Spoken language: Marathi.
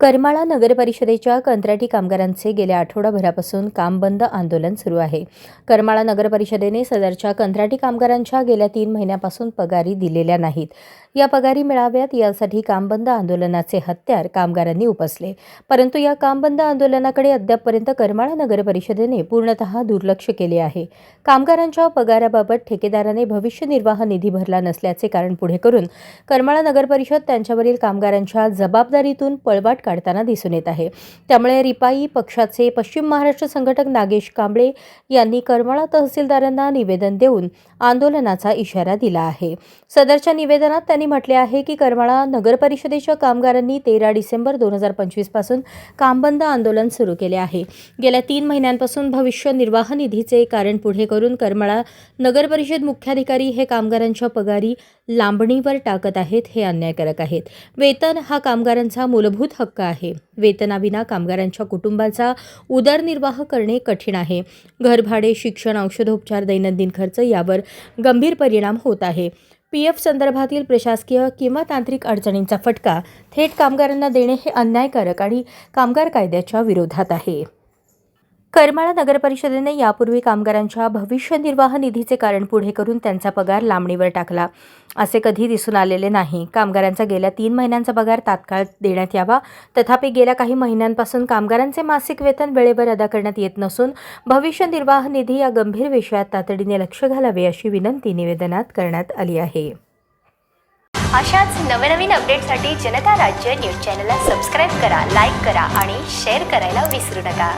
करमाळा नगरपरिषदेच्या कंत्राटी कामगारांचे गेल्या आठवडाभरापासून काम बंद आंदोलन सुरू आहे. करमाळा नगरपरिषदेने सदरच्या कंत्राटी कामगारांच्या गेल्या तीन महिन्यापासून पगारी दिलेल्या नाहीत. या पगारी मिळाव्यात यासाठी काम बंद आंदोलनाचे हत्यार कामगारांनी उपसले. परंतु या काम बंद आंदोलनाकडे अद्यापपर्यंत करमाळा नगरपरिषदेने पूर्णतः दुर्लक्ष केले आहे. कामगारांच्या पगाराबाबत ठेकेदाराने भविष्य निर्वाह निधी भरला नसल्याचे कारण पुढे करून करमाळा नगरपरिषद त्यांच्यावरील कामगारांच्या जबाबदारीतून पळवाट काढताना दिसून येत आहे. त्यामुळे रिपाई पक्षाचे पश्चिम महाराष्ट्र संघटक नागेश कांबळे यांनी करमाळा तहसीलदारांना निवेदन देऊन आंदोलनाचा इशारा दिला आहे. सदरच्या निवेदनात त्यांनी म्हटले आहे की करमाळा नगरपरिषदेच्या कामगारांनी तेरा डिसेंबर दोन हजार पंचवीसपासून कामबंद आंदोलन सुरू केले आहे. गेल्या तीन महिन्यांपासून भविष्य निर्वाह निधीचे कारण पुढे करून करमाळा नगरपरिषद मुख्याधिकारी हे कामगारांच्या पगारी लांबणीवर टाकत आहेत हे अन्यायकारक आहेत. वेतन हा कामगारांचा मूलभूत हक्क आहे. वेतनाविना कामगारांच्या कुटुंबाचा उदरनिर्वाह करणे कठीण आहे. घरभाडे शिक्षण औषधोपचार दैनंदिन खर्च यावर गंभीर परिणाम होत आहे. पी एफ संदर्भातील प्रशासकीय किंवा तांत्रिक अडचणींचा फटका थेट कामगारांना देणे हे अन्यायकारक आणि कामगार कायद्याच्या विरोधात आहे. करमाळा नगरपरिषदेने यापूर्वी कामगारांच्या भविष्य निर्वाह निधीचे कारण पुढे करून त्यांचा पगार लांबणीवर टाकला. असे कधी दिसून आलेले नाही. कामगारांचा गेल्या तीन महिन्यांचा पगार तात्काळ देण्यात यावा. तथापि गेल्या काही महिन्यांपासून कामगारांचे मासिक वेतन वेळेवर अदा करण्यात येत नसून भविष्य निर्वाह निधी या गंभीर विषयात तातडीने लक्ष घालावे अशी विनंती निवेदनात करण्यात आली आहे. अशाच नवनवीन अपडेटसाठी जनता राज्य न्यूज चॅनलला सबस्क्राईब करा लाईक करा आणि शेअर करायला विसरू नका.